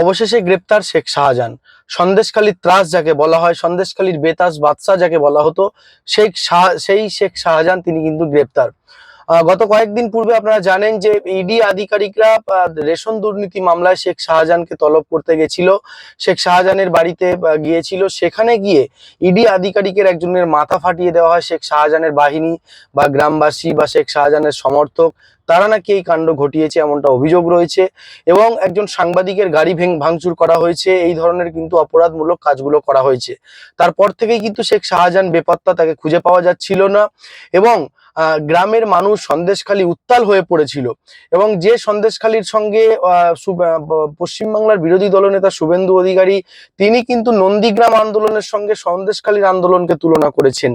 অবশেষে গ্রেপ্তার শেখ শাহজাহান। সন্দেশখালীর ত্রাস যাকে বলা হয়, সন্দেশখালীর বেতাস বাদশাহ যাকে বলা হতো শেখ শাহ, সেই শেখ শাহজাহান তিনি কিন্তু গ্রেপ্তার। গত কয়েকদিন পূর্বে আপনারা জানেন যে ইডি আধিকারিকরা রেশন দুর্নীতি মামলায় শেখ শাহজাহানকে তলব করতে গেছিল। শেখ শাহজাহানের বাড়িতে গিয়েছিল। সেখানে গিয়ে ইডি আধিকারিকের একজনের মাথা ফাটিয়ে দেওয়া হয় শেখ শাহজাহানের বাহিনী বা গ্রামবাসী বা শেখ শাহজাহানের সমর্থক। তারা নাকি এই কাণ্ড ঘটিয়েছে, এমনটা অভিযোগ রয়েছে এবং একজন সাংবাদিকের গাড়ি ভেঙ, ভাঙচুর করা হয়েছে, এই ধরনের কিন্তু অপরাধমূলক কাজগুলো করা হয়েছে। তারপর থেকেই কিন্তু শেখ শাহজাহান বেপাত্তা তাকে খুঁজে পাওয়া যাচ্ছিল না এবং গ্রামের মানুষ সন্দেশখালী উত্তাল হয়ে পড়েছিল এবং যে সন্দেশখালীর সঙ্গে পশ্চিমবাংলার বিরোধী দলনেতা শুভেন্দু অধিকারী, তিনি কিন্তু নন্দীগ্রাম আন্দোলনের সঙ্গে সন্দেশখালীর আন্দোলনকে তুলনা করেছেন।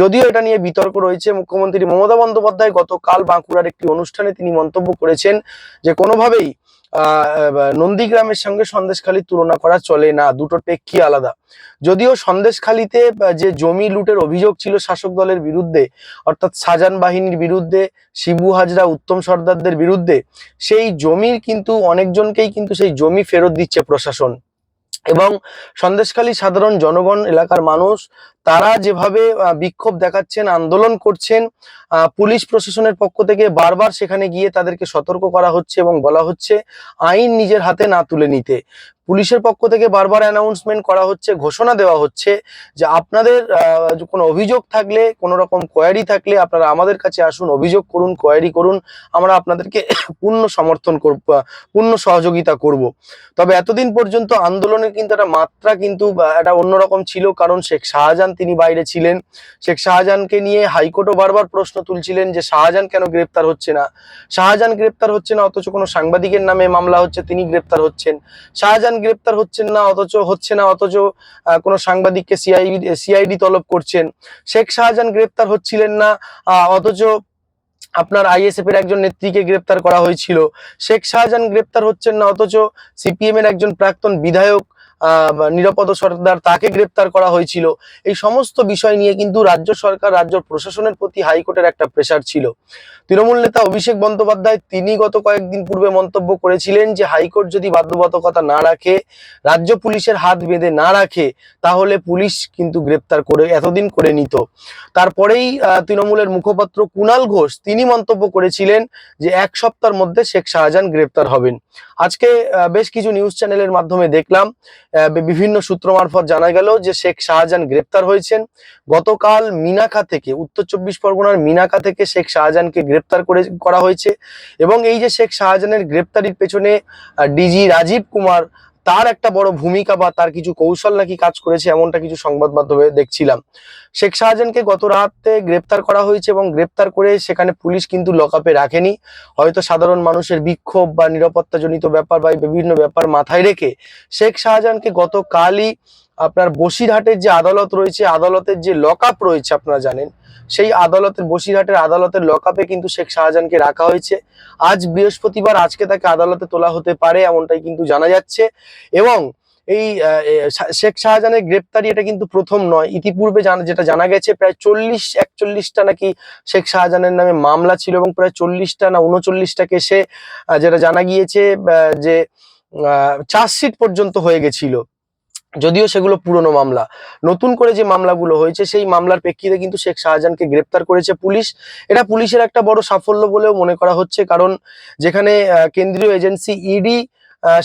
যদিও এটা নিয়ে বিতর্ক রয়েছে, মুখ্যমন্ত্রী মমতা বন্দ্যোপাধ্যায় গতকাল বাঁকুড়ার একটি অনুষ্ঠানে তিনি মন্তব্য করেছেন যে কোনোভাবেই নন্দীগ্রামের সঙ্গে সন্দেশখালীর তুলনা করা চলে না, দুটোর প্রেক্ষী আলাদা। যদিও সন্দেশখালীতে যে জমি লুটের অভিযোগ ছিল শাসক দলের বিরুদ্ধে, অর্থাৎ সাজান বাহিনীর বিরুদ্ধে, শিবু হাজরা, উত্তম সর্দারদের বিরুদ্ধে, সেই জমির কিন্তু অনেকজনকেই কিন্তু সেই জমি ফেরত দিচ্ছে প্রশাসন। এবং সন্দেশখালী সাধারণ জনগণ এলাকার মানুষ, তারা যেভাবে বিক্ষোভ দেখাচ্ছেন, আন্দোলন করছেন পুলিশ প্রশাসনের পক্ষ থেকে বারবার সেখানে গিয়ে তাদেরকে সতর্ক করা হচ্ছে এবং বলা হচ্ছে, আইন নিজের হাতে না তুলে নিতে। পুলিশের পক্ষ থেকে বারবার অ্যানাউন্সমেন্ট করা হচ্ছে, ঘোষণা দেওয়া হচ্ছে যে আপনাদের কোনো অভিযোগ থাকলে, কোনো রকম কোয়ারি থাকলে আপনারা আমাদের কাছে আসুন, অভিযোগ করুন কোয়ারি করুন, আমরা আপনাদেরকে পূর্ণ সমর্থন করব, পূর্ণ সহযোগিতা করব। তবে এতদিন পর্যন্ত আন্দোলনের কিন্তু একটা মাত্রা কিন্তু একটা অন্যরকম ছিল, কারণ শেখ শাহজাহান তিনি বাইরে ছিলেন। শেখ শাহজাহানকে নিয়ে হাইকোর্টও বারবার প্রশ্ন তুলছিলেন যে শাহজাহান কেন গ্রেপ্তার হচ্ছে না? শাহজাহান গ্রেপ্তার হচ্ছে না, অথচ কোনো সাংবাদিকের নামে মামলা হচ্ছে, তিনি গ্রেপ্তার হচ্ছেন। শাহজাহান গ্রেপ্তার হচ্ছেন না, অথচ হচ্ছে না, অথচ কোন সাংবাদিককে সিআইডি সিআইডি তলব করছেন। শেখ শাহজাহান গ্রেপ্তার হচ্ছিলেন না অথচ আপনার আইএসএফ এর একজন নেত্রীকে গ্রেপ্তার করা হয়েছিল। শেখ শাহজাহান গ্রেপ্তার হচ্ছেন না, অথচ সিপিএম এর একজন প্রাক্তন বিধায়ক নিরাপদ সর্দার তাকে গ্রেপ্তার করা হয়েছিল। এই সমস্ত বিষয় নিয়ে কিন্তু রাজ্য সরকার, রাজ্য প্রশাসনের প্রতি হাইকোর্টের একটা প্রেশার ছিল। তৃণমূল নেতা অভিষেক বন্দ্যোপাধ্যায় তিনি গত কয়েকদিন পূর্বে মন্তব্য করেছিলেন যে, হাইকোর্ট যদি বাধ্যবাধকতা না রাখে, রাজ্য পুলিশের হাত বেঁধে না রাখে, তাহলে পুলিশ কিন্তু গ্রেপ্তার করে, এতদিন করে নিত। তারপরেই তৃণমূলের মুখপাত্র কুণাল ঘোষ তিনি মন্তব্য করেছিলেন যে, এক সপ্তাহের মধ্যে শেখ শাহজাহান গ্রেপ্তার হবেন। আজকে বেশ কিছু নিউজ চ্যানেলের মাধ্যমে দেখলাম। বিভিন্ন সূত্র মারফত জানা গেল যে শেখ শাহজাহান গ্রেপ্তার হয়েছেন। গতকাল মিনাখা থেকে, উত্তর চব্বিশ পরগনার মিনাখা থেকে শেখ শাহজাহানকে গ্রেপ্তার করে, করা হয়েছে এবং এই যে শেখ শাহজাহানের গ্রেপ্তারির পেছনে ডিজি রাজীব কুমার তার একটা বড় ভূমিকা বা তার কিছু কৌশল নাকি কাজ করেছে এমনটা কিছু সংবাদ মাধ্যমে দেখছিলাম। শেখ শাহজাহানকে গত রাতে গ্রেপ্তার করা হয়েছে এবং গ্রেপ্তার করে সেখানে পুলিশ কিন্তু লকআপে রাখেনি। হয়তো সাধারণ মানুষের বিক্ষোভ বা নিরাপত্তাজনিত ব্যাপার বা বিভিন্ন ব্যাপার মাথায় রেখে শেখ শাহজাহানকে গতকালই আপনার বসিরহাটের যে আদালত রয়েছে, আদালতের যে লকআপ রয়েছে আপনারা জানেন, সেই আদালতের, বসিরহাটের আদালতের লকআপে কিন্তু শেখ শাহজাহানকে রাখা হয়েছে। আজ বৃহস্পতিবার আজকে তাকে আদালতে তোলা হতে পারে এমনটাই কিন্তু জানা যাচ্ছে এবং এই শেখ শাহজাহানের গ্রেপ্তারি এটা কিন্তু প্রথম নয়। ইতিপূর্বে জানা, যেটা জানা গেছে, প্রায় চল্লিশ, একচল্লিশটা নাকি শেখ শাহজাহানের নামে মামলা ছিল এবং প্রায় চল্লিশটা না উনচল্লিশটা কেসে যেটা জানা গিয়েছে যে চার্জশিট পর্যন্ত হয়ে গেছিল। যদিও সেগুলো পুরনো মামলা। নতুন করে যে মামলাগুলো হয়েছে, সেই মামলার প্রেক্ষিতে কিন্তু শেখ শাহজাহানকে গ্রেপ্তার করেছে পুলিশ। এটা পুলিশের একটা বড় সাফল্য বলেও মনে করা হচ্ছে, কারণ যেখানে কেন্দ্রীয় এজেন্সি ইডি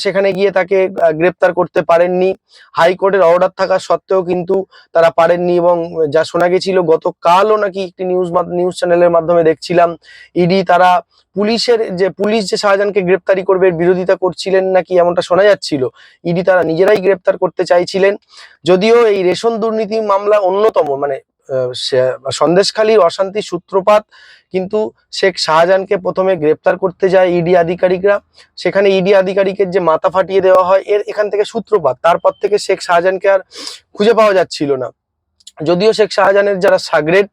সেখানে গিয়ে তাকে গ্রেপ্তার করতে পারেননি। হাইকোর্টের অর্ডার থাকা সত্ত্বেও কিন্তু তারা পারেননি এবং যা শোনা গেছিল, গতকালও নাকি একটি নিউজ নিউজ চ্যানেলের মাধ্যমে দেখছিলাম। ইডি তারা পুলিশের যে, পুলিশ যে শাহজাহানকে গ্রেপ্তারি করবে বিরোধিতা করছিলেন নাকি এমনটা শোনা যাচ্ছিল? ইডি তারা নিজেরাই গ্রেপ্তার করতে চাইছিলেন। যদিও এই রেশন দুর্নীতি মামলা অন্যতম মানে সন্দেশখালীর অশান্তি সূত্রপাত, কিন্তু শেখ শাহজাহানকে প্রথমে গ্রেপ্তার করতে যায় ইডি আধিকারিকরা। সেখানে ইডি আধিকারিকের যে মাথা ফাটিয়ে দেওয়া হয়, এর এখান থেকে সূত্রপাত। তারপর থেকে শেখ শাহজাহানকে আর খুঁজে পাওয়া যাচ্ছিল না। যদিও শেখ শাহজাহানের যারা সাগরেদ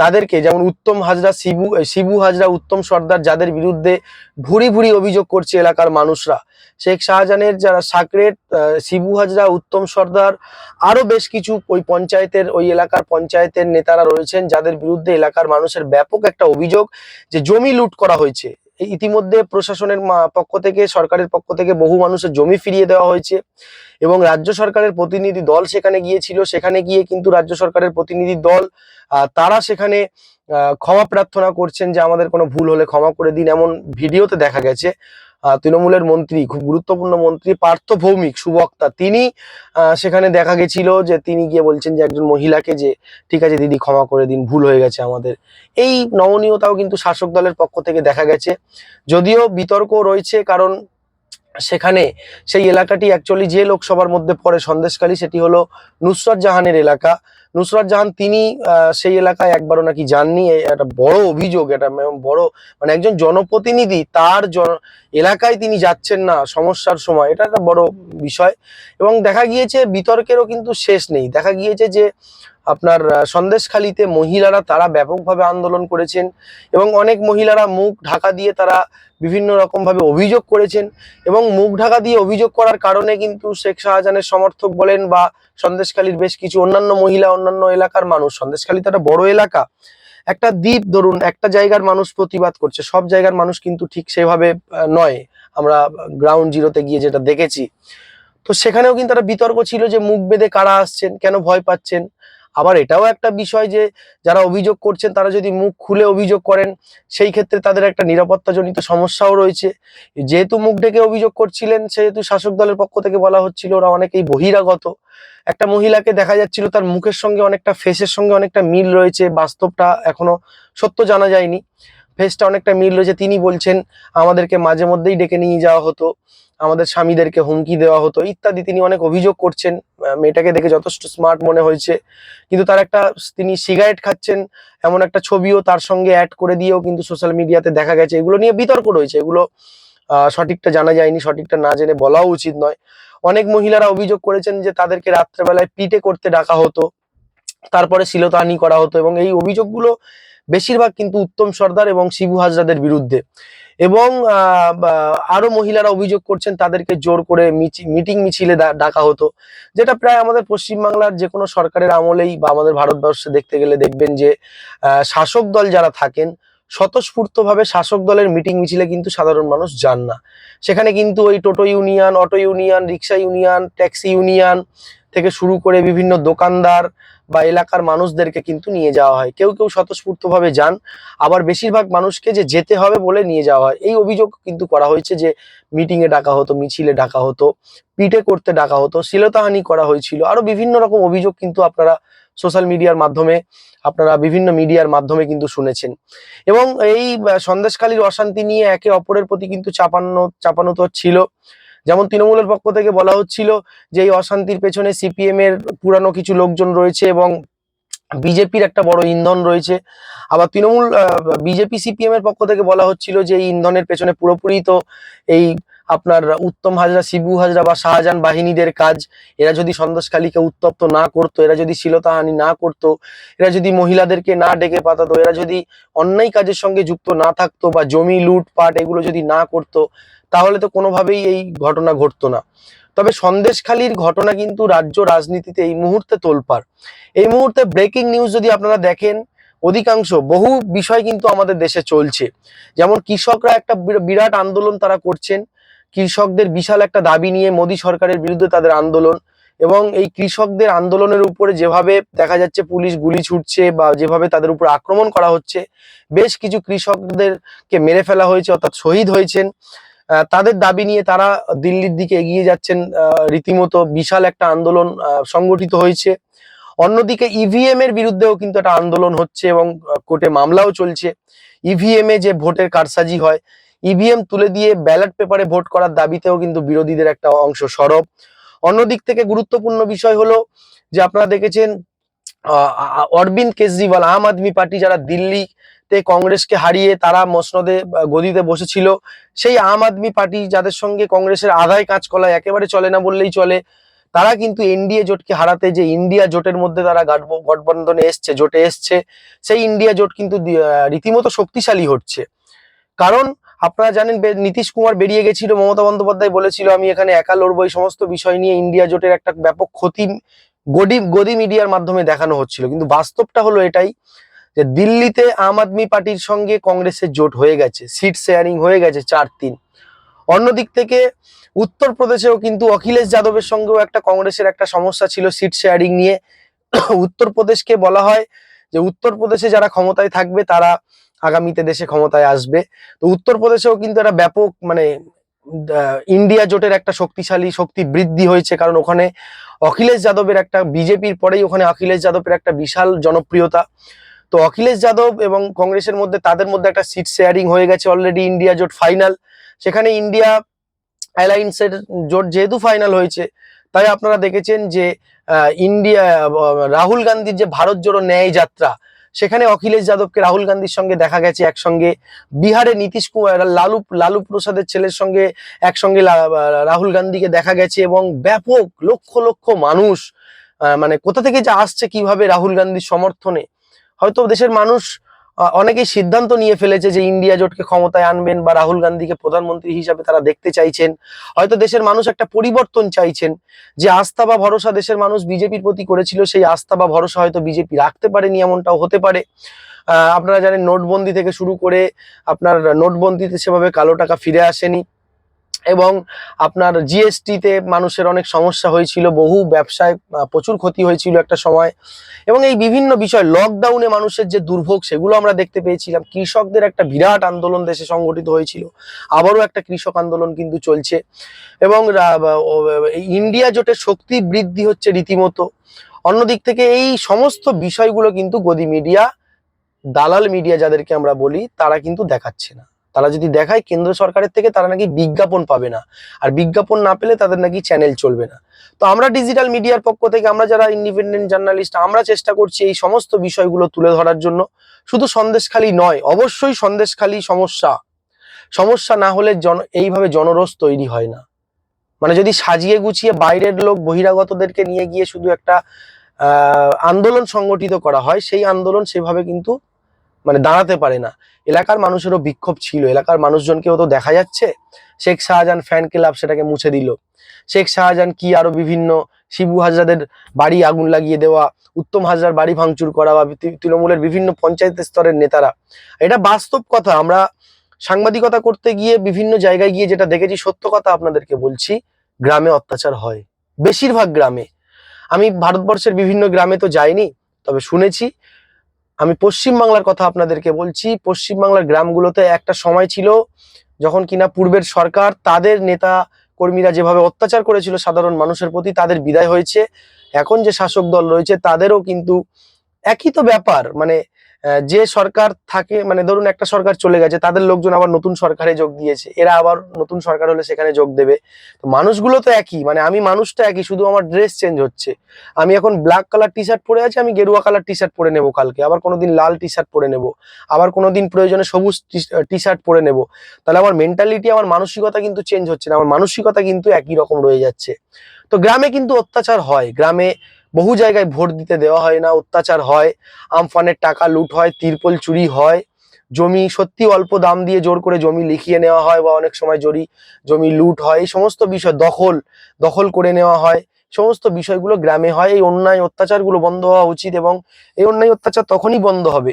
তাদেরকে, যেমন উত্তম হাজরা শিবু শিবু হাজরা উত্তম সর্দার যাদের বিরুদ্ধে ভুরি ভুরি অভিযোগ করছে এলাকার মানুষরা। শেখ শাহজাহানের যারা সাকরেট শিবু হাজরা উত্তম সর্দার আরও বেশ কিছু ওই পঞ্চায়েতের, ওই এলাকার পঞ্চায়েতের নেতারা রয়েছেন যাদের বিরুদ্ধে এলাকার মানুষের ব্যাপক একটা অভিযোগ যে জমি লুট করা হয়েছে। ইতিমধ্যে প্রশাসনের পক্ষ থেকে, সরকারের পক্ষ থেকে বহু মানুষের জমি ফিরিয়ে দেওয়া হয়েছে এবং রাজ্য সরকারের প্রতিনিধি দল সেখানে গিয়েছিল। সেখানে গিয়ে কিন্তু রাজ্য সরকারের প্রতিনিধি দল তারা সেখানে ক্ষমা প্রার্থনা করছেন যে আমাদের কোনো ভুল হলে ক্ষমা করে দিন এমন ভিডিওতে দেখা গেছে। তৃণমূলের মন্ত্রী, খুব গুরুত্বপূর্ণ মন্ত্রী, পার্থ ভৌমিক, সুবক্তা। তিনি সেখানে দেখা গেছিল যে তিনি গিয়ে বলছেন যে একজন মহিলাকে যে, ঠিক আছে দিদি, ক্ষমা করে দিন, ভুল হয়ে গেছে আমাদের। এই নমনীয়তাও কিন্তু শাসক দলের পক্ষ থেকে দেখা গেছে। যদিও বিতর্ক রয়েছে, কারণ সেখানে সেই এলাকাটি অ্যাকচুয়ালি যে লোকসভার মধ্যে পড়ে সন্দেশকালী সেটি হলো নুসরত জাহানের এলাকা। নুসরত জাহান তিনি সেই এলাকায় একবারও নাকি যাননি। একটা বড় অভিযোগ এটা বড় মানে একজন জনপ্রতিনিধি তার এলাকায় তিনি যাচ্ছেন না সমস্যার সময়। এটা একটা বড় বিষয়। এবং দেখা গিয়েছে বিতর্কেরও কিন্তু শেষ নেই। দেখা গিয়েছে যে আপনার সন্দেশখালীতে মহিলারা তারা ব্যাপকভাবে আন্দোলন করেছেন এবং অনেক মহিলারা মুখ ঢাকা দিয়ে তারা বিভিন্ন রকমভাবে অভিযোগ করেছেন এবং মুখ ঢাকা দিয়ে অভিযোগ করার কারণে কিন্তু শেখ শাহজাহানের সমর্থক বলেন বা সন্দেশখালীর বেশ কিছু অন্যান্য মহিলা, অন্যান্য এলাকার মানুষ। সন্দেশখালী তো একটা বড় এলাকা। একটা দ্বীপ ধরুন, একটা জায়গার মানুষ প্রতিবাদ করছে। সব জায়গার মানুষ কিন্তু ঠিক সেভাবে নয়। আমরা গ্রাউন্ড জিরোতে গিয়ে যেটা দেখেছি। তো সেখানেও কিন্তু একটা বিতর্ক ছিল যে মুখ বেঁধে কারা আসছেন, কেন ভয় পাচ্ছেন? আবার এটাও একটা বিষয় যে যারা অভিযোগ করছেন, তারা যদি মুখ খুলে অভিযোগ করেন, সেই ক্ষেত্রে তাদের একটা নিরাপত্তাজনিত সমস্যাও রয়েছে। যেহেতু মুখ ঢেকে অভিযোগ করছিলেন, সেহেতু শাসক দলের পক্ষ থেকে বলা হচ্ছিল, ওরা অনেকেই বহিরাগত। একটা মহিলাকে দেখা যাচ্ছিল, তার মুখের সঙ্গে অনেকটা ফেসের সঙ্গে অনেকটা মিল রয়েছে, বাস্তবটা এখনও সত্য জানা যায়নি। ফেসটা অনেকটা মিল রয়েছে তিনি বলছেন, আমাদেরকে মাঝে মধ্যেই ডেকে নিয়ে যাওয়া হতো, আমাদের স্বামীদেরকে হুমকি দেওয়া হতো, ইত্যাদি। তিনি অনেক অভিযোগ করছেন মেয়েটাকে দেখে যথেষ্ট স্মার্ট মনে হয়েছে। কিন্তু তার একটা, তিনি সিগারেট খাচ্ছেন, এমন একটা ছবিও তার সঙ্গে অ্যাড করে দিয়েও কিন্তু সোশ্যাল মিডিয়াতে দেখা গেছে। এগুলো নিয়ে বিতর্ক রয়েছে, এগুলো সঠিকটা জানা যায়নি, সঠিকটা না জেনে বলাও উচিত নয়। অনেক মহিলারা অভিযোগ করেছেন যে তাদেরকে রাত্রেবেলায় পিটে করতে ডাকা হতো, তারপরে শিলতাহানি করা হতো এবং এই অভিযোগগুলো বেশিরভাগ কিন্তু উত্তম সর্দার এবং শিবু হাজরাদের বিরুদ্ধে। এবং আরও মহিলারা অভিযোগ করছেন তাদেরকে জোর করে মিটিং মিছিলে ডাকা হতো, যেটা প্রায় আমাদের পশ্চিমবাংলার যে কোনো সরকারের আমলেই বা আমাদের ভারতবর্ষে দেখতে গেলে দেখবেন যে শাসক দল যারা থাকেন, স্বতঃস্ফূর্তভাবে শাসক দলের মিটিং মিছিলে কিন্তু সাধারণ মানুষ যান না। সেখানে কিন্তু ওই টোটো union, auto union, rickshaw union, taxi union থেকে শুরু করে বিভিন্ন দোকানদার বা এলাকার মানুষদেরকে কিন্তু নিয়ে যাওয়া হয়। কেউ কেউ স্বতঃস্ফূর্তভাবে যান, আবার বেশিরভাগ মানুষকে যে যেতে হবে বলে নিয়ে যাওয়া হয়। এই অভিযোগ কিন্তু করা হয়েছে যে মিটিং এ ডাকা হতো, মিছিলে ডাকা হতো পিটে করতে ডাকা হতো, শ্লীলতাহানি করা হয়েছিল। আরও বিভিন্ন রকম অভিযোগ কিন্তু আপনারা সোশ্যাল মিডিয়ার মাধ্যমে, আপনারা বিভিন্ন মিডিয়ার মাধ্যমে কিন্তু শুনেছেন। এবং এই সন্দেশকালীর অশান্তি নিয়ে একে অপরের প্রতি কিন্তু চাপানো চাপানো তো ছিল। যেমন তৃণমূলের পক্ষ থেকে বলা হচ্ছিল যে এই অশান্তির পেছনে সিপিএম এর পুরানো কিছু লোকজন রয়েছে এবং বিজেপির একটা বড় ইন্ধন রয়েছে। আবার তৃণমূল বিজেপি সিপিএম এর পক্ষ থেকে বলা হচ্ছিল যে এই ইন্ধনের পেছনে পুরোপুরি তো এই আপনার উত্তম হাজরা, শিবু হাজরা বা শাহজাহান বাহিনীদের কাজ। এরা যদি সন্দেশখালীকে উত্তপ্ত না করতো, এরা যদি শিলতাহানি না করতো, এরা যদি মহিলাদেরকে না ডেকে পাতাতো, এরা যদি অন্যায় কাজের সঙ্গে যুক্ত না থাকতো বা জমি, লুটপাট এগুলো যদি না করতো তাহলে তো কোনোভাবেই এই ঘটনা ঘটতো না। তবে সন্দেশখালীর ঘটনা কিন্তু রাজ্য রাজনীতিতে এই মুহূর্তে তোলপাড়। এই মুহূর্তে ব্রেকিং নিউজ যদি আপনারা দেখেন, অধিকাংশ বহু বিষয় কিন্তু আমাদের দেশে চলছে। যেমন কৃষকরা একটা বিরা- বিরাট আন্দোলন তারা করছেন, কৃষকদের বিশাল একটা দাবি নিয়ে মোদী সরকারের বিরুদ্ধে তাদের আন্দোলন এবং এই কৃষকদের আন্দোলনের উপরে যেভাবে দেখা যাচ্ছে পুলিশ গুলি ছুটছে বা যেভাবে তাদের উপর আক্রমণ করা হচ্ছে, বেশ কিছু কৃষকদেরকে মেরে ফেলা হয়েছে অর্থাৎ শহীদ হয়েছেন। তাদের দাবি নিয়ে তারা দিল্লির দিকে এগিয়ে যাচ্ছেন রীতিমতো বিশাল একটা আন্দোলন সংগঠিত হয়েছে। অন্যদিকে ইভিএম এর বিরুদ্ধেও কিন্তু একটা আন্দোলন হচ্ছে এবং কোর্টে মামলাও চলছে। ইভিএম এ যে ভোটের কারসাজি হয় ইভিএম তুলে দিয়ে ব্যালট পেপারে ভোট করার দাবিতেও কিন্তু বিরোধীদের একটা অংশ সরব। অন্যদিক থেকে গুরুত্বপূর্ণ বিষয় হলো যে আপনারা দেখেছেন অরবিন্দ কেজরিওয়াল, আম আদমি পার্টি যারা দিল্লিতে কংগ্রেসকে হারিয়ে তারা মসনদে গদিতে বসেছিল। সেই আম আদমি পার্টি যাদের সঙ্গে কংগ্রেসের আদায় কাঁচকলায় একেবারে চলে না বললেই চলে, তারা কিন্তু এনডিএ জোটকে হারাতে যে ইন্ডিয়া জোটের মধ্যে তারা গাঠব- গঠবন্ধনে এসছে, জোটে এসছে, সেই ইন্ডিয়া জোট কিন্তু রীতিমতো শক্তিশালী হচ্ছে। কারণ আপনারা জানেন নীতিশ কুমার বেরিয়ে গেছিল, মমতা বন্দ্যোপাধ্যায় বলেছিল, আমি এখানে একা লড়বো, এই সমস্ত বিষয় নিয়ে ইন্ডিয়া জোটের একটা ব্যাপক ক্ষতি গদি গদি মিডিয়ার মাধ্যমে দেখানো হচ্ছিল। কিন্তু বাস্তবটা হলো এটাই যে দিল্লিতে আম আদমি পার্টির সঙ্গে কংগ্রেসের জোট হয়ে গেছে সিট শেয়ারিং হয়ে গেছে চার তিন। অন্যদিক থেকে উত্তরপ্রদেশেও কিন্তু অখিলেশ যাদবের সঙ্গেও একটা কংগ্রেসের একটা সমস্যা ছিল সিট শেয়ারিং নিয়ে। উত্তরপ্রদেশকে বলা হয় যে উত্তরপ্রদেশে যারা ক্ষমতায় থাকবে, তারা আগামীতে দেশে ক্ষমতায় আসবে। তো উত্তরপ্রদেশেও কিন্তু একটা ব্যাপক মানে ইন্ডিয়া জোটের একটা শক্তিশালী শক্তি বৃদ্ধি হয়েছে, কারণ ওখানে অখিলেশ যাদবের একটা, বিজেপির পরেই ওখানে অখিলেশ যাদবের একটা বিশাল জনপ্রিয়তা। তো অখিলেশ যাদব এবং কংগ্রেসের মধ্যে, তাদের মধ্যে একটা সিট শেয়ারিং হয়ে গেছে অলরেডি ইন্ডিয়া জোট ফাইনাল সেখানে ইন্ডিয়া অ্যালায়েন্সের জোট যেহেতু ফাইনাল হয়েছে, তাই আপনারা দেখেছেন যে ইন্ডিয়া রাহুল গান্ধীর যে ভারত জোড়ো ন্যায় যাত্রা, সেখানে অখিলেশ যাদবকে রাহুল গান্ধীর সঙ্গে দেখা গেছে একসঙ্গে। বিহারে নীতিশ কুমার, লালু লালু প্রসাদের ছেলের সঙ্গে একসঙ্গে রাহুল গান্ধীকে দেখা গেছে এবং ব্যাপক লক্ষ লক্ষ মানুষ মানে কোথা থেকে যে আসছে, কীভাবে রাহুল গান্ধীর সমর্থনে হয়তো দেশের মানুষ অনেকেই সিদ্ধান্ত নিয়ে ফেলেছে যে ইন্ডিয়া জোটকে ক্ষমতায় আনবেন বা রাহুল গান্ধীকে প্রধানমন্ত্রী হিসাবে তারা দেখতে চাইছেন। হয়তো দেশের মানুষ একটা পরিবর্তন চাইছেন যে আস্থা বা ভরসা দেশের মানুষ বিজেপির প্রতি করেছিল, সেই আস্থা বা ভরসা হয়তো বিজেপি রাখতে পারেনি এমনটাও হতে পারে। আপনারা জানেন নোটবন্দি থেকে শুরু করে আপনার নোটবন্দিতে সেভাবে কালো টাকা ফিরে আসেনি। এবং আপনার জিএসটিতে মানুষের অনেক সমস্যা হয়েছিল, বহু ব্যবসায় প্রচুর ক্ষতি হয়েছিল একটা সময়। এবং এই বিভিন্ন বিষয় লকডাউনে মানুষের যে দুর্ভোগ, সেগুলো আমরা দেখতে পেয়েছিলাম। কৃষকদের একটা বিরাট আন্দোলন দেশে সংগঠিত হয়েছিল। আবারও একটা কৃষক আন্দোলন কিন্তু চলছে। এবং ইন্ডিয়া জোটের শক্তি বৃদ্ধি হচ্ছে রীতিমতো। অন্যদিক থেকে এই সমস্ত বিষয়গুলো কিন্তু গদি মিডিয়া দালাল মিডিয়া যাদেরকে আমরা বলি, তারা কিন্তু দেখাচ্ছে না। তারা যদি দেখায় কেন্দ্র সরকারের থেকে, তারা নাকি বিজ্ঞাপন পাবে না। আর বিজ্ঞাপন না পেলে তাদের নাকি চ্যানেল চলবে না। তো আমরা ডিজিটাল মিডিয়ার পক্ষ থেকে, আমরা যারা ইন্ডিপেন্ডেন্ট জার্নালিস্ট আমরা চেষ্টা করছি এই সমস্ত বিষয়গুলো তুলে ধরার জন্য। শুধু সন্দেশখালি নয়, অবশ্যই সন্দেশখালি সমস্যা। সমস্যা না হলে জন, এইভাবে জনরোষ তৈরি হয় না। মানে যদি সাজিয়ে গুছিয়ে বাইরের লোক বহিরাগতদেরকে নিয়ে গিয়ে শুধু একটা আন্দোলন সংগঠিত করা হয়, সেই আন্দোলন সেভাবে কিন্তু মানে দাঁড়াতে পারে না। এলাকার মানুষেরও বিক্ষোভ ছিল। এলাকার মানুষজনকেও তো দেখা যাচ্ছে। শেখ শাহজাহান ফ্যান ক্লাব সেটাকে মুছে দিল। শেখ শাহজাহান কি আরও বিভিন্ন শিবু হাজরাদের বাড়ি আগুন লাগিয়ে দেওয়া, উত্তম হাজরার বাড়ি ভাঙচুর করা বা তৃণমূলের বিভিন্ন পঞ্চায়েত স্তরের নেতারা। এটা বাস্তব কথা। আমরা সাংবাদিকতা করতে গিয়ে বিভিন্ন জায়গায় গিয়ে যেটা দেখেছি, সত্য কথা আপনাদেরকে বলছি, গ্রামে অত্যাচার হয়। বেশিরভাগ গ্রামে। আমি ভারতবর্ষের বিভিন্ন গ্রামে তো যাইনি, তবে শুনেছি আমি পশ্চিম বাংলার কথা আপনাদেরকে বলছি পশ্চিম বাংলার গ্রামগুলোতে একটা সময় ছিল যখন কিনা পূর্বের সরকার তাদের নেতা কর্মীরা যেভাবে অত্যাচার করেছিল সাধারণ মানুষের প্রতি, তাদের বিদায় হয়েছে। এখন যে শাসক দল রয়েছে, তাদেরও কিন্তু একই তো ব্যাপার মানে যে সরকার থাকে মানে ধরুন একটা সরকার চলে গেছে, তাদের লোকজন আবার নতুন সরকারে যোগ দিয়েছে, এরা আবার নতুন সরকার হলে সেখানে যোগ দেবে। তো মানুষগুলো তো একই মানে আমি মানুষটা একই, শুধু আমার ড্রেস চেঞ্জ হচ্ছে। আমি এখন ব্ল্যাক কালার টি শার্ট পরে আছি, আমি গেরুয়া কালার টি শার্ট পরে নেব কালকে, আবার কোনোদিন লাল টি শার্ট পরে নেব, আবার কোনোদিন প্রয়োজনে সবুজ টি শার্ট পরে নেব। তাহলে আমার মেন্টালিটি আমার মানসিকতা কিন্তু চেঞ্জ হচ্ছে না, আমার মানসিকতা কিন্তু একই রকম রয়ে যাচ্ছে। তো গ্রামে কিন্তু অত্যাচার হয়, গ্রামে বহু জায়গায় ভোট দিতে দেওয়া হয় না, অত্যাচার হয়, আমফানের টাকা লুট হয়, তিরপল চুরি হয়, জমি সত্যি অল্প দাম দিয়ে জোর করে জমি লিখিয়ে নেওয়া হয় বা অনেক সময় জরি, জমি লুট হয়, এই সমস্ত বিষয় দখল দখল করে নেওয়া হয়, সমস্ত বিষয়গুলো গ্রামে হয়, এই অন্যায় অত্যাচারগুলো বন্ধ হওয়া উচিত এবং এই অন্যায় অত্যাচার তখনই বন্ধ হবে।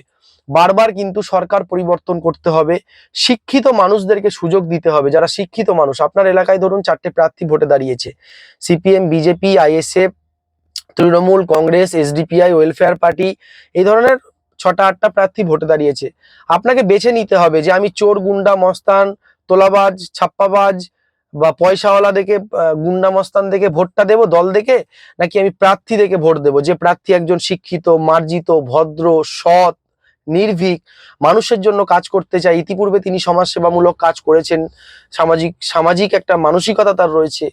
বারবার কিন্তু সরকার পরিবর্তন করতে হবে, শিক্ষিত মানুষদেরকে সুযোগ দিতে হবে, যারা শিক্ষিত মানুষ। আপনার এলাকায় ধরুন চারটে প্রার্থী ভোটে দাঁড়িয়েছে, CPM, BJP, ISF Trinamool, Congress, SDPI welfare party এই ধরনের ছটা, আটটা প্রার্থী ভোটে দাঁড়িয়েছে। আপনাকে বেছে নিতে হবে যে আমি চোর, গুন্ডা, মস্তান, তোলাবাজ, ছাপ্পাবাজ বা পয়সাওয়ালা দেখে গুন্ডা, মস্তান দেখে ভোটটা দেব, দল দেখে, নাকি আমি প্রার্থী দেখে ভোট দেব? যে প্রার্থী একজন শিক্ষিত, মার্জিত, ভদ্র, সৎ, নির্ভীক, মানুষের জন্য কাজ করতে চায়, ইতিপূর্বে তিনি সমাজসেবামূলক কাজ করেছেন, সামাজিক সামাজিক একটা মানসিকতা তার রয়েছে।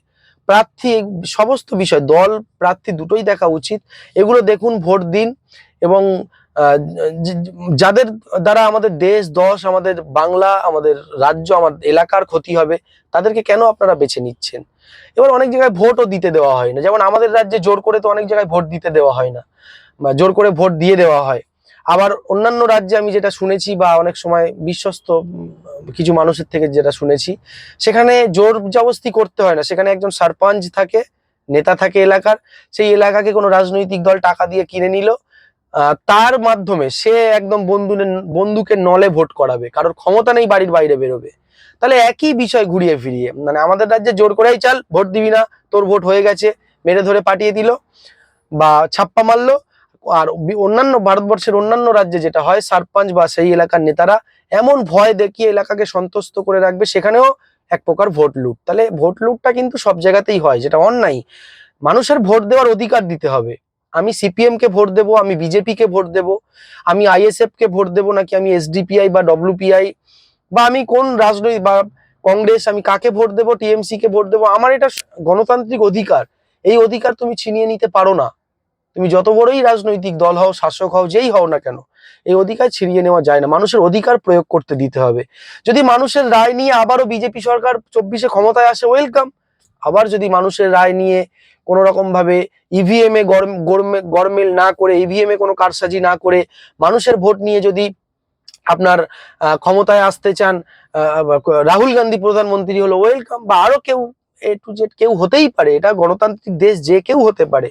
প্রার্থী, সমস্ত বিষয়, দল, প্রার্থী দুটোই দেখা উচিত। এগুলো দেখুন ভোট দিন এবং যাদের দ্বারা আমাদের দেশ, দশ, আমাদের বাংলা, আমাদের রাজ্য, আমার এলাকার ক্ষতি হবে, তাদেরকে কেন আপনারা বেছে নিচ্ছেন? এবার অনেক জায়গায় ভোটও দিতে দেওয়া হয় না। যেমন আমাদের রাজ্যে জোর করে তো অনেক জায়গায় ভোট দিতে দেওয়া হয় না। জোর করে ভোট দিয়ে দেওয়া হয়। আবার অন্যান্য রাজ্যে আমি যেটা শুনেছি বা অনেক সময় বিশ্বস্ত কিছু মানুষের থেকে যেটা শুনেছি, সেখানে জোর জবস্তি করতে হয় না। সেখানে একজন সারপঞ্চ থাকে, নেতা থাকে এলাকার, সেই এলাকাকে কোনো রাজনৈতিক দল টাকা দিয়ে কিনে নিল। তার মাধ্যমে সে একদম বন্ধুদের বন্ধুকে নলে ভোট করাবে, কারোর ক্ষমতা নেই বাড়ির বাইরে বেরোবে। তাহলে একই বিষয় ঘুরিয়ে ফিরিয়ে মানে আমাদের রাজ্যে জোর করেই চাল, ভোট দিবি না, তোর ভোট হয়ে গেছে, মেরে ধরে পাঠিয়ে দিল বা ছাপ্পা মারলো। আর অন্যান্য ভারতবর্ষের অন্যান্য রাজ্যে যেটা হয়, সারপঞ্চ বা সেই এলাকার নেতারা এমন ভয় দেখিয়ে এলাকাকে সন্তুষ্ট করে রাখবে, সেখানেও এক প্রকার ভোট লুট। তাহলে ভোট লুটটা কিন্তু সব জায়গাতেই হয়, যেটা অন্যায়। মানুষের ভোট দেওয়ার অধিকার দিতে হবে। আমি সিপিএম কে ভোট দেবো, আমি বিজেপি কে ভোট দেবো, আমি আইএসএফ কে ভোট দেবো নাকি আমি এসডিপিআই বা ডব্লিউপিআই, বা আমি কোন রাজনৈতিক বা কংগ্রেস, আমি কাকে ভোট দেবো টিএমসি কে ভোট দেবো, আমার এটা গণতান্ত্রিক অধিকার। এই অধিকার তুমি ছিনিয়ে নিতে পারো না। তুমি যত বড়ই রাজনৈতিক দল হও, শাসক হও, যেই হও না কেন, এই অধিকার ছিনিয়ে নেওয়া যায় না। মানুষের অধিকার প্রয়োগ করতে দিতে হবে। যদি মানুষের রায় নিয়ে আবারও বিজেপি সরকার চব্বিশে ক্ষমতায় আসে ওয়েলকাম আবার যদি মানুষের রায় নিয়ে কোনো রকম ভাবে ইভিএম এ গরম- গরমে- না করে ইভিএম এ কোনো কারসাজি না করে মানুষের ভোট নিয়ে যদি আপনার ক্ষমতায় আসতে চান রাহুল গান্ধী প্রধানমন্ত্রী হলো ওয়েলকাম বা আরও কেউ এ টু জেড কেউ হতেই পারে। এটা গণতান্ত্রিক দেশ যে কেউ হতে পারে।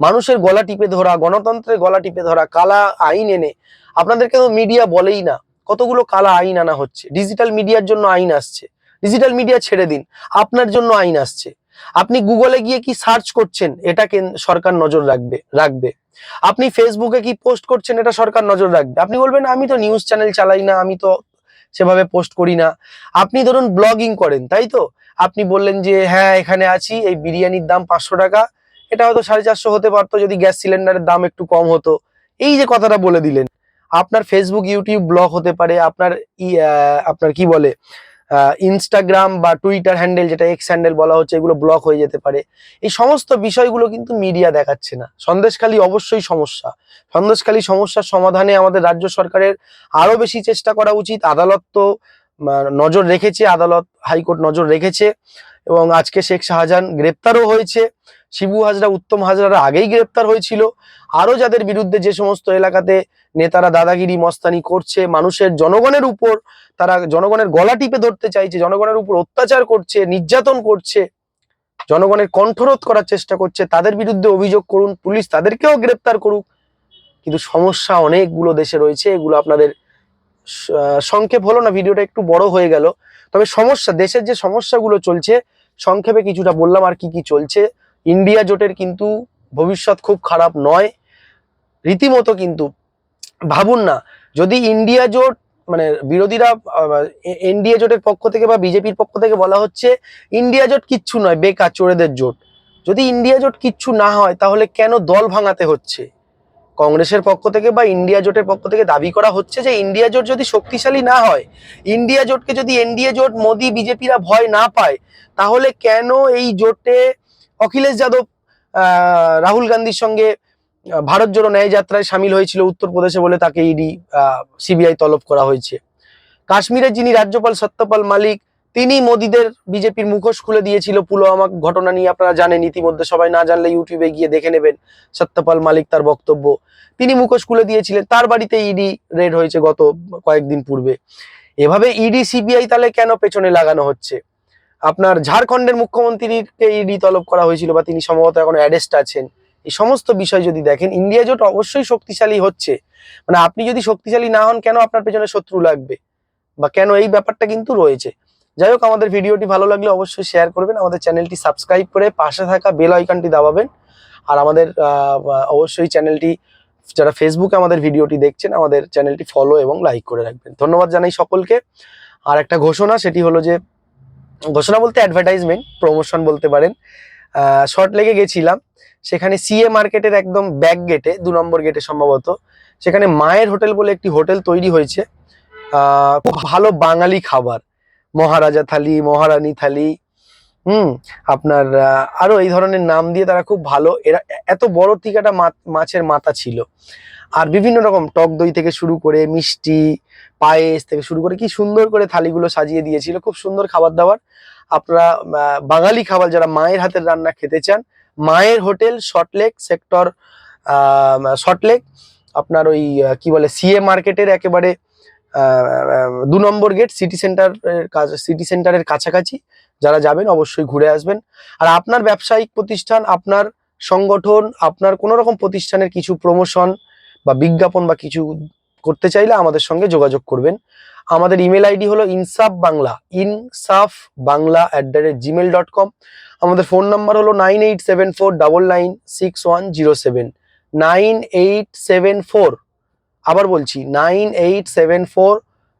মানুষের গলা টিপে ধরা, গণতন্ত্রের গলা টিপে ধরা, কালা আইন এনে, আপনাদেরকে তো মিডিয়া বলেই না, কতগুলো কালা আইন আনা হচ্ছে ডিজিটাল মিডিয়ার জন্য আইন আসছে ডিজিটাল মিডিয়া ছেড়ে দিন, আপনার জন্য আইন আসছে। আপনি গুগলে গিয়ে কি সার্চ করছেন, এটা সরকার নজর রাখবে রাখবে। আপনি ফেসবুকে কি পোস্ট করছেন, এটা সরকার নজর রাখবে। আপনি বলবেন, আমি তো নিউজ চ্যানেল চালাই না, আমি তো সেভাবে পোস্ট করি না। আপনি ধরুন ব্লগিং করেন, তাই তো? আপনি বললেন যে হ্যাঁ এখানে আছি, এই বিরিয়ানির দাম পাঁচশো টাকা এটা হয়তো সাড়ে চারশো হতে পারতো, যদি গ্যাস সিলিন্ডারের দাম একটু কম হতো। এই যে কথাটা বলে দিলেন, আপনার ফেসবুক ইউটিউব ব্লগ হতে পারে, আপনার ই- আপনার কি বলে ইনস্টাগ্রাম বা টুইটার হ্যান্ডেল যেটা এক্স হ্যান্ডেল বলা হচ্ছে, এগুলো ব্লক হয়ে যেতে পারে। এই সমস্ত বিষয়গুলো কিন্তু মিডিয়া দেখাচ্ছে না। সন্দেশখালী অবশ্যই সমস্যা। সন্দেশখালী সমস্যার সমাধানে আমাদের রাজ্য সরকারের আরও বেশি চেষ্টা করা উচিত। আদালত তো নজর রেখেছে, আদালত হাইকোর্ট নজর রেখেছে, এবং আজকে শেখ শাহজাহান গ্রেপ্তারও হয়েছে। শিবু হাজরা, উত্তম হাজরার আগেই গ্রেপ্তার হয়েছিল। আরও যাদের বিরুদ্ধে যে সমস্ত এলাকাতে নেতারা দাদাগিরি, মস্তানি করছে, মানুষের জনগণের উপর তারা জনগণের গলা টিপে ধরতে চাইছে, জনগণের উপর অত্যাচার করছে, নির্যাতন করছে, জনগণের কণ্ঠরোধ করার চেষ্টা করছে, তাদের বিরুদ্ধে অভিযোগ করুন, পুলিশ তাদেরকেও গ্রেপ্তার করুক। কিন্তু সমস্যা অনেকগুলো দেশে রয়েছে, এগুলো আপনাদের সংক্ষেপ হলো না, ভিডিওটা একটু বড় হয়ে গেল। তবে সমস্যা, দেশের যে সমস্যাগুলো চলছে, সংক্ষেপে কিছুটা বললাম আর কি কি চলছে। ইন্ডিয়া জোটের কিন্তু ভবিষ্যৎ খুব খারাপ নয়। রীতিমতো কিন্তু, ভাবুন না, যদি ইন্ডিয়া জোট মানে বিরোধীরা এনডিএ জোটের পক্ষ থেকে বা বিজেপির পক্ষ থেকে বলা হচ্ছে, ইন্ডিয়া জোট কিচ্ছু নয়, বেকার, চোরেদের জোট। যদি ইন্ডিয়া জোট কিচ্ছু না হয়, তাহলে কেন দল ভাঙাতে হচ্ছে? কংগ্রেসের পক্ষ থেকে বা ইন্ডিয়া জোটের পক্ষ থেকে দাবি করা হচ্ছে যে, ইন্ডিয়া জোট যদি শক্তিশালী না হয়, ইন্ডিয়া জোটকে যদি এনডিএ জোট, মোদি, বিজেপিরা ভয় না পায়, তাহলে কেন এই জোটে অখিলেশ যাদব রাহুল গান্ধীর সঙ্গে ভারত জোড়ো ন্যায় যাত্রায় সামিল হয়েছিল উত্তরপ্রদেশে বলে তাকে ইডি সিবিআই তলব করা হয়েছে। কাশ্মীরের যিনি রাজ্যপাল সত্যপাল মালিক, তিনি মোদীদের বিজেপির মুখোশ খুলে দিয়েছিল পুলওয়ামা ঘটনা নিয়ে। আপনারা জানেন, ইতিমধ্যে সবাই না জানলে ইউটিউবে গিয়ে দেখে নেবেন সত্যপাল মালিক তার বক্তব্য। তিনি মুখোশ খুলে দিয়েছিলেন, তার বাড়িতে ইডি রেড হয়েছে গত কয়েকদিন পূর্বে। এভাবে ইডি সিবিআই তাহলে কেন পেছনে লাগানো হচ্ছে? আপনার ঝাড়খণ্ডের মুখ্যমন্ত্রীকে ইডি তলব করা হয়েছিল বা তিনি সম্ভবত এখন অ্যারেস্ট আছেন, এই সমস্ত বিষয় যদি দেখেন ইন্ডিয়া জোট অবশ্যই শক্তিশালী হচ্ছে। মানে আপনি যদি শক্তিশালী না হন, কেন আপনার পেছনে শত্রু লাগবে? বা কেন এই ব্যাপারটা কিন্তু রয়েছে? যাই হোক, আমাদের ভিডিওটি ভালো লাগলে অবশ্যই শেয়ার করবেন, আমাদের চ্যানেলটি সাবস্ক্রাইব করে পাশে থাকা বেল আইকনটি দাবাবেন, আর আমাদের অবশ্যই চ্যানেলটি, যারা ফেসবুকে আমাদের ভিডিওটি দেখছেন, আমাদের চ্যানেলটি ফলো এবং লাইক করে রাখবেন। ধন্যবাদ জানাই সকলকে। আর একটা ঘোষণা, সেটি হলো যে ঘোষণা বলতে অ্যাডভার্টাইজমেন্ট প্রমোশন বলতে পারেন। শর্ট লেগে গেছিলাম। সেখানে সিএ মার্কেটের একদম ব্যাক গেটে দু নম্বর গেটে সম্ভবত সেখানে মায়ের হোটেল বলে একটি হোটেল তৈরি হয়েছে। খুব ভালো বাঙালি খাবার। মহারাজা থালি মহারানী থালি হুম আপনার আহ, আরও এই ধরনের নাম দিয়ে তারা খুব ভালো। এরা এত বড় মা- মাছের মাথা ছিল। আর বিভিন্ন রকম টক দই থেকে শুরু করে মিষ্টি পায়েস থেকে শুরু করে কি সুন্দর করে থালিগুলো সাজিয়ে দিয়েছিল, খুব সুন্দর খাবার দাবার আপনারা বাঙালি খাবার যারা মায়ের হাতের রান্না খেতে চান, মায়ের হোটেল শর্টলেক সেক্টর শর্টলেক আপনার ওই কি বলে, সিএ মার্কেটের একেবারে দু নম্বর গেট, সিটি সেন্টার কাজ, সিটি সেন্টারের কাছাকাছি। যারা যাবেন অবশ্যই ঘুরে আসবেন। আর আপনার ব্যবসায়িক প্রতিষ্ঠান, আপনার সংগঠন, আপনার কোনো রকম প্রতিষ্ঠানের কিছু প্রমোশন বা বিজ্ঞাপন বা কিছু করতে চাইলে আমাদের সঙ্গে যোগাযোগ করবেন। আমাদের ইমেল আইডি হলো Insaf Bangla Insaf Bangla at the rate Gmail dot com আমাদের ফোন নাম্বার হলো nine eight seven four double nine six one zero seven. Nine eight seven four, আবার বলছি, nine eight seven four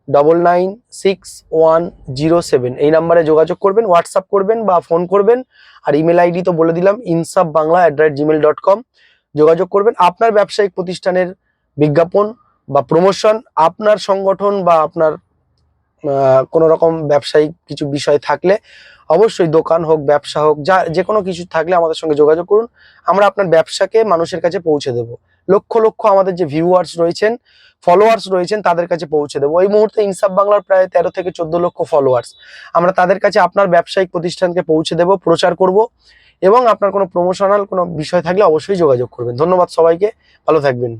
double nine six one zero seven. এই নাম্বারে যোগাযোগ করবেন, WhatsApp করবেন বা ফোন করবেন। আর ইমেল আইডি তো বলে দিলাম Insaf Bangla at the rate Gmail dot com যোগাযোগ করবেন। আপনার ব্যবসায়িক প্রতিষ্ঠানের বিজ্ঞাপন বা প্রমোশন আপনার সংগঠন বা আপনার কোনো রকম ব্যবসায়িক কিছু বিষয় থাকলে অবশ্যই দোকান হোক, ব্যবসা হোক, যা যে কোনো কিছু থাকলে আমাদের সঙ্গে যোগাযোগ করুন। আমরা আপনার ব্যবসাকে মানুষের কাছে পৌঁছে দেব। লক্ষ লক্ষ আমাদের যে ভিউয়ার্স রয়েছেন ফলোয়ার্স রয়েছেন, তাদের কাছে পৌঁছে দেবো। এই মুহূর্তে ইনসাফ বাংলার প্রায় তেরো থেকে চোদ্দ লক্ষ ফলোয়ার্স আমরা তাদের কাছে আপনার ব্যবসায়িক প্রতিষ্ঠানকে পৌঁছে দেব, প্রচার করব এবং আপনার কোনো প্রমোশনাল কোনো বিষয় থাকলে অবশ্যই যোগাযোগ করবেন। ধন্যবাদ সবাইকে। ভালো থাকবেন।